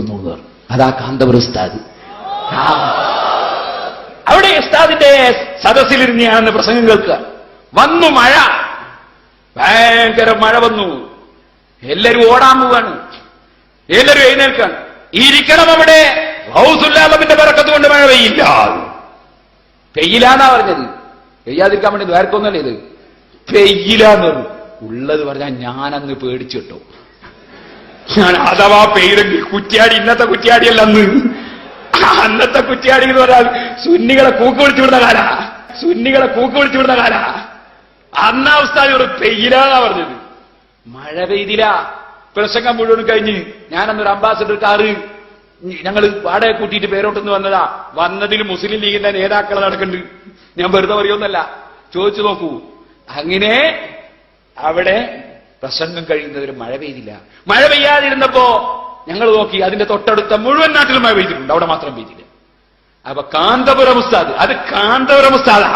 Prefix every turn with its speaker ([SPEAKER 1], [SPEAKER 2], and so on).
[SPEAKER 1] എന്ന് അതാ കാന്തപുര ഉസ്താദ്. അവിടെ ഉസ്താദിന്റെ സദസ്സിലിരുന്ന് ഞാനെന്ന് പ്രസംഗം കേൾക്കുക. വന്നു മഴ. ഭയങ്കര മഴ വന്നു. എല്ലാരും ഓടാൻ പോവാണ്. എല്ലാരും എഴുന്നേൽക്കാണ്. ഇരിക്കണം അവിടെ. ഹൗസുല്ലാലമിന്റെ പിറക്കത്ത് കൊണ്ട് മഴ പെയ്യില്ല. പെയ്യില്ലാന്നാ പറഞ്ഞത്. പെയ്യാതിരിക്കാൻ വേണ്ടി വേർക്കൊന്നല്ലേ ഇത്. പെയ്യില്ല എന്ന് പറഞ്ഞു ഉള്ളത് പറഞ്ഞാൽ ഞാനന്ന് പേടിച്ചു കേട്ടോ ഞാൻ അഥവാ പേരെങ്കിൽ കുറ്റിയാടി ഇന്നത്തെ കുറ്റിയാടിയല്ല അന്ന്. അന്നത്തെ കുറ്റിയാടി എന്ന് പറഞ്ഞാൽ സുന്നികളെ കൂക്ക് വിളിച്ചു വിടുന്ന കാല. സുന്നികളെ കൂക്ക് വിളിച്ചു വിടുന്ന കാല. അന്ന ഒരു പെയ്യിലാന്നാ പറഞ്ഞത്. മഴ പെയ്തില്ല. പ്രസംഗം മുഴുവൻ കഴിഞ്ഞ് ഞാനന്നൊരു അംബാസഡർ കാറ് ഞങ്ങൾ വാടക കൂട്ടിയിട്ട് പേരോട്ടെന്ന് വന്നതാ. വന്നതിൽ മുസ്ലിം ലീഗിന്റെ നേതാക്കൾ നടക്കുന്നുണ്ട് ഞാൻ വെറുതെ പറയുമെന്നല്ല ചോദിച്ചു നോക്കൂ. അങ്ങനെ അവിടെ പ്രസംഗം കഴിയുന്നവരും മഴ പെയ്തില്ല. മഴ പെയ്യാതിരുന്നപ്പോ ഞങ്ങൾ നോക്കി അതിന്റെ തൊട്ടടുത്ത മുഴുവൻ നാട്ടിലും മഴ പെയ്തിട്ടുണ്ട്. അവിടെ മാത്രം പെയ്തില്ല. അപ്പൊ കാന്തപുരം ഉസ്താദ്. അത് കാന്തപുരം ഉസ്താദാ.